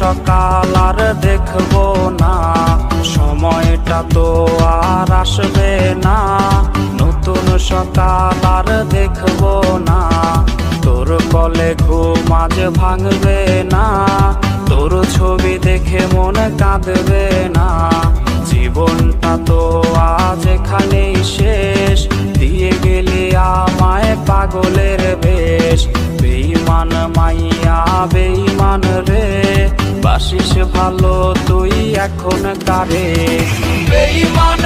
সকাল আর দেখব না। সময়টা তো আর আসবে না। নতুন সকাল আর দেখব না। তোর কলে ঘুম আজ ভাঙবে না। তোর ছবি দেখে মন কাঁদবে না। জীবনটা তো আজ এখানে শেষ। দিয়ে গেলি আমায় পাগলের বেশ। বেইমান মাই বাসিস ভালো তুই এখন কারে? বেইমান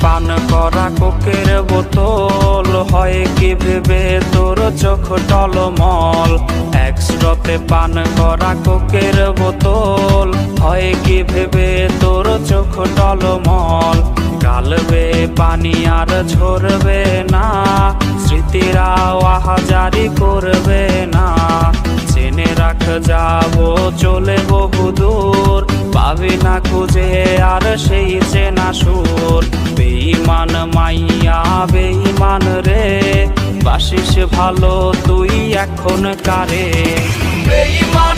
পান করা কোকের বোতল। হয় কি ভেবে তোর চোখ টলমল? একস্ট্রতে পান করা কোকের বোতল। হয় কি ভেবে তোর চোখ টলমল? গালবে পানি আর ঝরবে না। স্মৃতিরা আহাজারি করবে না। জেনে রাখ, যাব, চলে বহু দূর পাবি না খুঁজে আর সেই বাসিস ভালো তুই এখন কারে? বেইমান